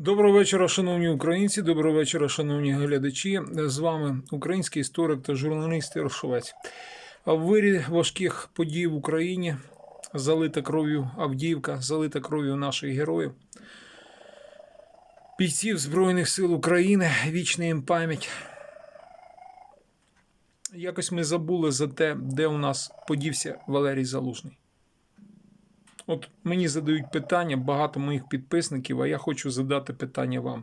Доброго вечора, шановні українці. Доброго вечора, шановні глядачі. З вами український історик та журналіст Ярошовець. А в вирі важких подій в Україні залита кров'ю Авдіївка, залита кров'ю наших героїв. Бійців Збройних сил України, вічна їм пам'ять. Якось ми забули за те, де у нас подівся Валерій Залужний. От мені задають питання багато моїх підписників, а я хочу задати питання вам.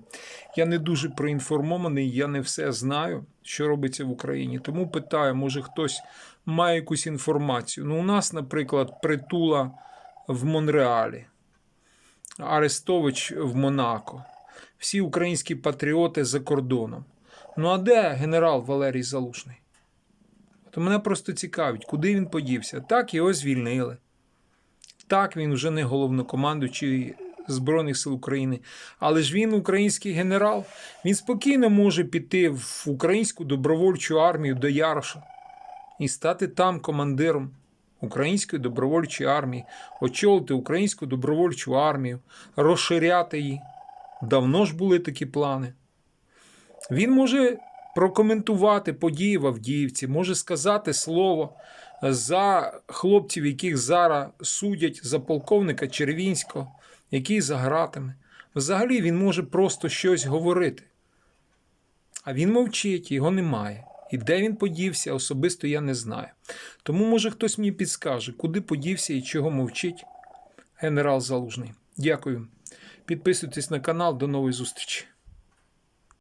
Я не дуже проінформований, я не все знаю, що робиться в Україні. Тому питаю, може хтось має якусь інформацію. Ну, у нас, наприклад, притула в Монреалі, Арестович в Монако, всі українські патріоти за кордоном. Ну а де генерал Валерій Залужний? То мене просто цікавить, куди він подівся. Так його звільнили. Так, він вже не головнокомандуючий Збройних сил України, але ж він український генерал. Він спокійно може піти в українську добровольчу армію до Яроша і стати там командиром української добровольчої армії, очолити українську добровольчу армію, розширяти її. Давно ж були такі плани. Він може прокоментувати події в Авдіївці, може сказати слово за хлопців, яких зараз судять за полковника Червінського, який за гратами. Взагалі він може просто щось говорити. А він мовчить, його немає. І де він подівся, особисто я не знаю. Тому, може, хтось мені підскаже, куди подівся і чого мовчить генерал Залужний. Дякую. Підписуйтесь на канал. До нової зустрічі.